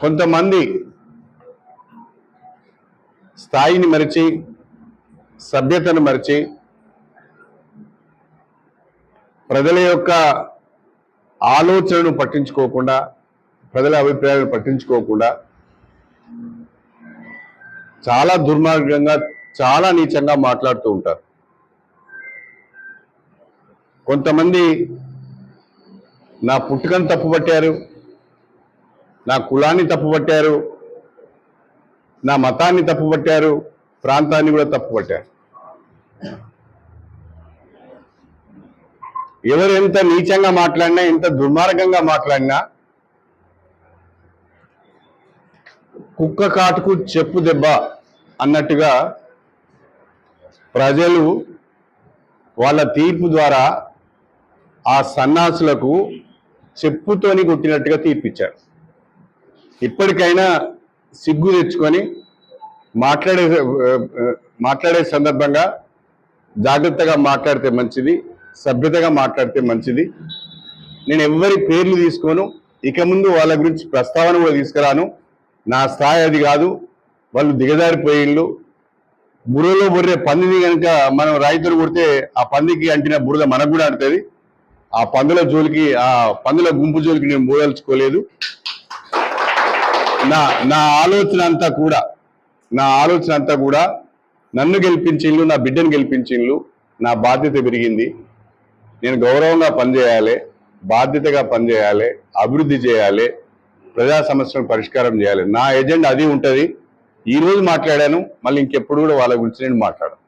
కొంతమంది స్థాయిని మరిచి సభ్యతను మరిచి ప్రజల యొక్క ఆలోచనను పట్టించుకోకుండా ప్రజల అభిప్రాయాలను పట్టించుకోకుండా చాలా దుర్మార్గంగా చాలా నీచంగా మాట్లాడుతూ ఉంటారు. కొంతమంది నా పుట్టుకను తప్పుపట్టారు నా కులాన్ని తప్పుపట్టారు నా మతాన్ని తప్పుపట్టారు ప్రాంతాన్ని కూడా తప్పుపట్టారు. ఎవరు ఎంత నీచంగా మాట్లాడినా ఎంత దుర్మార్గంగా మాట్లాడినా కుక్క కాటుకు చెప్పు దెబ్బ అన్నట్టుగా ప్రజలు వాళ్ళ తీర్పు ద్వారా ఆ సన్నాసులకు చెప్పుతోని కొట్టినట్టుగా తీర్పిచ్చారు. ఇప్పటికైనా సిగ్గు తెచ్చుకొని మాట్లాడే మాట్లాడే సందర్భంగా జాగ్రత్తగా మాట్లాడితే మంచిది సభ్యతగా మాట్లాడితే మంచిది. నేను ఎవరి పేర్లు తీసుకోను ఇక ముందు వాళ్ళ గురించి ప్రస్తావన కూడా తీసుకురాను. నా స్థాయి అది కాదు వాళ్ళు దిగజారిపోయిళ్ళు. బుర్రలో బుర్రే పందిని కనుక మనం రైతులు కొడితే ఆ పందికి అంటిన బురద మనకు కూడా అంటుంది ఆ పందుల జోలికి ఆ పందుల గుంపు జోలికి నేను పోదలుచుకోలేదు. నా నా ఆలోచన అంతా కూడా నా ఆలోచన అంతా కూడా నన్ను గెలిపించిండ్లు నా బిడ్డను గెలిపించిండ్లు నా బాధ్యత పెరిగింది. నేను గౌరవంగా పనిచేయాలి బాధ్యతగా పనిచేయాలి అభివృద్ధి చేయాలి ప్రజా సమస్యలను పరిష్కారం చేయాలి. నా ఎజెండా అది ఉంటుంది. ఈ రోజు మాట్లాడాను మళ్ళీ ఇంకెప్పుడు కూడా వాళ్ళ గురించి నేను మాట్లాడను.